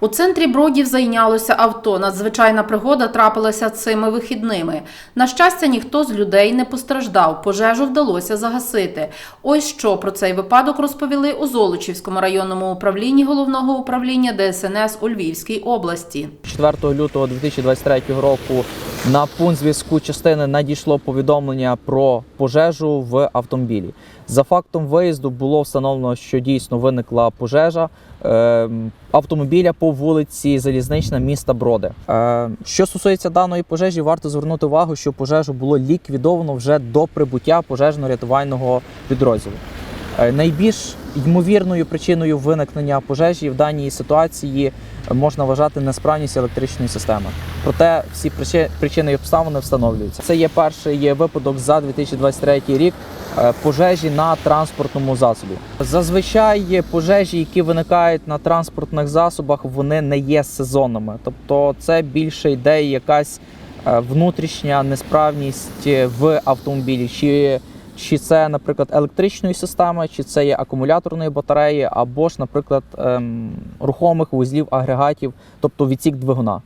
У центрі Бродів зайнялося авто. Надзвичайна пригода трапилася цими вихідними. На щастя, ніхто з людей не постраждав. Пожежу вдалося загасити. Ось що про цей випадок розповіли у Золочівському районному управлінні головного управління ДСНС у Львівській області. 4 лютого 2023 року на пункт зв'язку частини надійшло повідомлення про пожежу в автомобілі. За фактом виїзду було встановлено, що дійсно виникла пожежа е, автомобіля по вулиці Залізнична міста Броди. Е, що стосується даної пожежі, варто звернути увагу, що пожежу було ліквідовано вже до прибуття пожежно-рятувального підрозділу. Е, Найбільш ймовірною причиною виникнення пожежі в даній ситуації можна вважати несправність електричної системи. Проте всі причини і обставини встановлюються. Це є перший випадок за 2023 рік е, пожежі на транспортному засобі. Зазвичай пожежі, які виникають на транспортних засобах, вони не є сезонними. Тобто це більше йде якась е, внутрішня несправність в автомобілі. Чи чи це, наприклад, електричної системи, чи це є акумуляторної батареї, або ж, наприклад, ем, рухомих вузлів агрегатів, тобто відсік двигуна.